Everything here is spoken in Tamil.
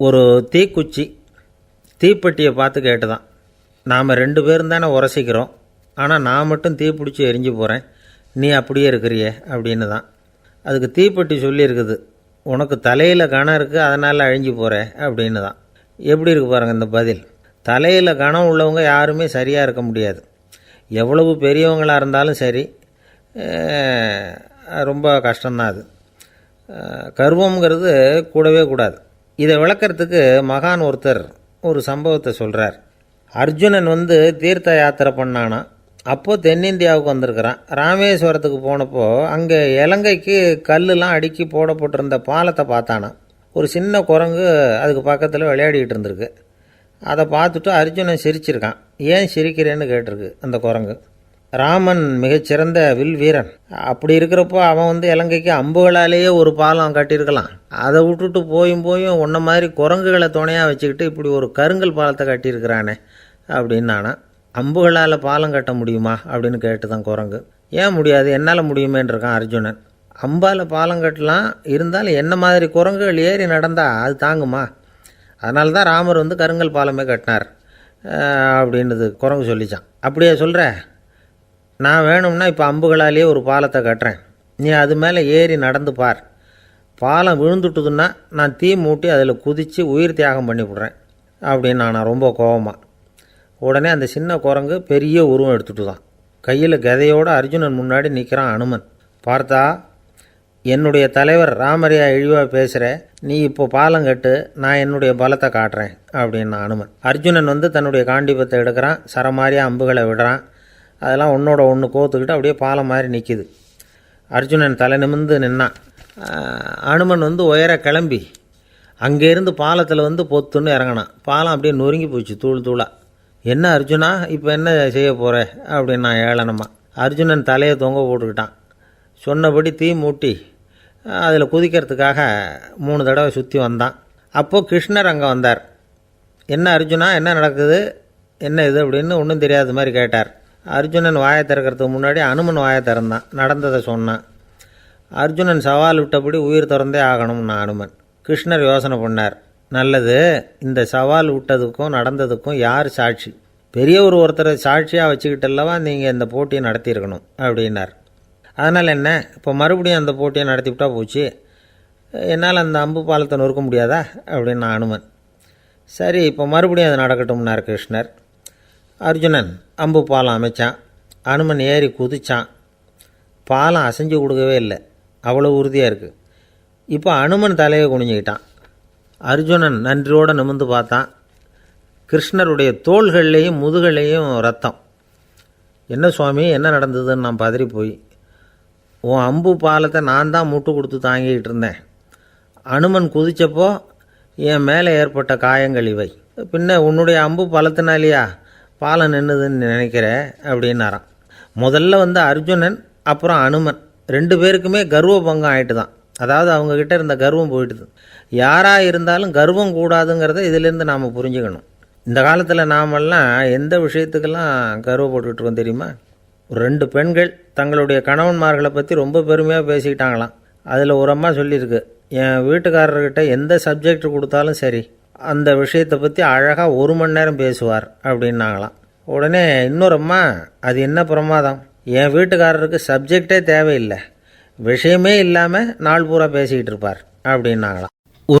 ஒரு தீக்குச்சி தீப்பெட்டியை பார்த்து கேட்டுதான். நாம் ரெண்டு பேரும் தானே உரசிக்கிறோம். ஆனால் நான் மட்டும் தீப்பிடிச்சி எரிஞ்சு போகிறேன் நீ அப்படியே இருக்கிறியே அப்படின்னு தான் அதுக்கு தீப்பெட்டி சொல்லியிருக்குது. உனக்கு தலையில் கணம் இருக்குது அதனால் அழிஞ்சு போகிற அப்படின்னு தான் எப்படி இருக்கு பாருங்கள் இந்த பதில். தலையில் கணம் உள்ளவங்க யாருமே சரியாக இருக்க முடியாது. எவ்வளவு பெரியவங்களாக இருந்தாலும் சரி ரொம்ப கஷ்டம்தான் அது. அஹ், கூடவே கூடாது. இதை விளக்கறதுக்கு மகான் ஒருத்தர் ஒரு சம்பவத்தை சொல்கிறார் அர்ஜுனன் வந்து தீர்த்த யாத்திரை பண்ணானா? அப்போது தென்னிந்தியாவுக்கு வந்திருக்கிறான். ராமேஸ்வரத்துக்கு போனப்போ அங்கே இலங்கைக்கு கல்லுலாம் அடுக்கி போடப்பட்டிருந்த பாலத்தை பார்த்தானா? ஒரு சின்ன குரங்கு அதுக்கு பக்கத்தில் விளையாடிக்கிட்டு இருந்திருக்கு. அதை பார்த்துட்டு அர்ஜுனன் சிரிச்சிருக்கான். ஏன் சிரிக்கிறேன்னு கேட்டிருக்கு அந்த குரங்கு? ராமன் மிகச்சிறந்த வில் வீரன். அப்படி இருக்கிறப்போ அவன் வந்து இலங்கைக்கு அம்புகளாலேயே ஒரு பாலம் கட்டியிருக்கலாம். அதை விட்டுட்டு போயும் போயும் உன்ன மாதிரி குரங்குகளை துணையாக வச்சுக்கிட்டு இப்படி ஒரு கருங்கல் பாலத்தை கட்டியிருக்கிறானே அப்படின்னு நானா அம்புகளால் பாலம் கட்ட முடியுமா? அப்படின்னு கேட்டு தான் குரங்கு. ஏன் முடியாது? என்னால் முடியுமேன்றிருக்கான் அர்ஜுனன். அம்பால் பாலம் கட்டலாம். இருந்தாலும் என்ன மாதிரி குரங்குகள் ஏறி நடந்தால் அது தாங்குமா? அதனால தான் ராமர் வந்து கருங்கல் பாலமே கட்டினார். அப்படின்றது அப்படின்னுது குரங்கு சொல்லிச்சான். அப்படியே சொல்கிற நான் வேணும்னா இப்போ அம்புகளாலேயே ஒரு பாலத்தை கட்டுறேன். நீ அது மேலே ஏறி நடந்து பார். பாலம் விழுந்துட்டுதுன்னா நான் தீ மூட்டி அதில் குதித்து உயிர் தியாகம் பண்ணி விட்றேன். அப்படின்னு நான் ரொம்ப கோபமாக உடனே அந்த சின்ன குரங்கு பெரிய உருவம் எடுத்துட்டு தான் கையில் கதையோடு அர்ஜுனன் முன்னாடி நிற்கிறான் அனுமன். பார்த்தா என்னுடைய தலைவர் ராமரியா இழிவாக பேசுகிற நீ இப்போ பாலம் கட்டு நான் என்னுடைய பலத்தை காட்டுறேன் அப்படின்னு அனுமன். அர்ஜுனன் வந்து தன்னுடைய காண்டிபத்தை எடுக்கிறான். சரமாரியாக அம்புகளை விடுறான். அதெல்லாம் ஒன்றோட ஒன்று கோத்துக்கிட்டு அப்படியே பாலம் மாதிரி நிற்கிது அர்ஜுனன் தலை நிமிர்ந்து நின்னான். அனுமன் வந்து உயர கிளம்பி அங்கேருந்து பாலத்தில் வந்து பொத்துன்னு இறங்கினான். பாலம் அப்படியே நொறுங்கி போச்சு தூள் தூளாக என்ன அர்ஜுனா இப்போ என்ன செய்ய போகிற அப்படின்னா ஏளனமாக அர்ஜுனன் தலையை தொங்க போட்டுக்கிட்டான். சொன்னபடி தீ மூட்டி அதில் குதிக்கிறதுக்காக மூணு தடவை சுற்றி வந்தான். அப்போது கிருஷ்ணர் அங்கே வந்தார். என்ன அர்ஜுனா என்ன நடக்குது? என்ன இது அப்படின்னு ஒன்றும் தெரியாத மாதிரி கேட்டார். அர்ஜுனன் வாயை திறக்கிறதுக்கு முன்னாடி அனுமன் வாயை திறந்தான். நடந்ததை சொன்னான். அர்ஜுனன் சவால் விட்டபடி உயிர் திறந்தே ஆகணும்னா அனுமன். கிருஷ்ணர் யோசனை பண்ணார். நல்லது இந்த சவால் விட்டதுக்கும் நடந்ததுக்கும் யார் சாட்சி? பெரியவர் ஒருத்தரை சாட்சியாக வச்சுக்கிட்டல்லவா நீங்கள் இந்த போட்டியை நடத்தியிருக்கணும் அப்படின்னார். அதனால் என்ன இப்போ மறுபடியும் அந்த போட்டியை நடத்திவிட்டா போச்சு. என்னால் அந்த அம்பு பாலத்தை நொறுக்க முடியாதா அப்படின்னு அனுமன். சரி இப்போ மறுபடியும் அது நடக்கட்டும்னார் கிருஷ்ணர். அர்ஜுனன் அம்பு பாலம் அமைச்சான். அனுமன் ஏறி குதிச்சான். பாலம் அசைஞ்சு கொடுக்கவே இல்லை. அவ்வளோ உறுதியாக இருக்குது இப்போ அனுமன் தலையை குனிஞ்சுக்கிட்டான். அர்ஜுனன் நன்றியோடு நிமிர்ந்து பார்த்தான். கிருஷ்ணருடைய தோள்கள்லேயும் முதுகள்லேயும் ரத்தம். என்ன சுவாமி என்ன நடந்ததுன்னு நான் பதறி போய் உன் அம்பு பாலத்தை நான் தான் முட்டு கொடுத்து தாங்கிக்கிட்டு இருந்தேன். அனுமன் குதித்தப்போ என் மேலே ஏற்பட்ட காயங்கள் இவை. பின்ன உன்னுடைய அம்பு பலத்தினாலேயா? பாலம் நின்றுதுன்னு நினைக்கிற அப்படின்னாராம். முதல்ல வந்து அர்ஜுனன் அப்புறம் அனுமன். ரெண்டு பேருக்குமே கர்வ பங்கம் ஆகிட்டு தான் அதாவது அவங்கக்கிட்ட இருந்த கர்வம் போயிட்டுது. யாராக இருந்தாலும் கர்வம் கூடாதுங்கிறத இதிலேருந்து நாம் புரிஞ்சுக்கணும். இந்த காலத்தில் நாமெல்லாம் எந்த விஷயத்துக்கெல்லாம் கர்வப்பட்டுருக்கோம் இருக்கோம் தெரியுமா? ஒரு ரெண்டு பெண்கள் தங்களுடைய கணவன்மார்களை பற்றி ரொம்ப பெருமையாக பேசிக்கிட்டாங்களாம். அதில் ஒரு அம்மா சொல்லியிருக்கு என் வீட்டுக்காரர்கிட்ட எந்த சப்ஜெக்ட் கொடுத்தாலும் சரி அந்த விஷயத்தை பற்றி அழகாக ஒரு மணி நேரம் பேசுவார் அப்படின்னாங்களாம். உடனே இன்னொரு அம்மா அது என்ன பிரமாதம்? என் வீட்டுக்காரருக்கு சப்ஜெக்டே தேவையில்லை. விஷயமே இல்லாமல் நாள் பூரா பேசிக்கிட்டு இருப்பார் அப்படின்னாங்களாம்.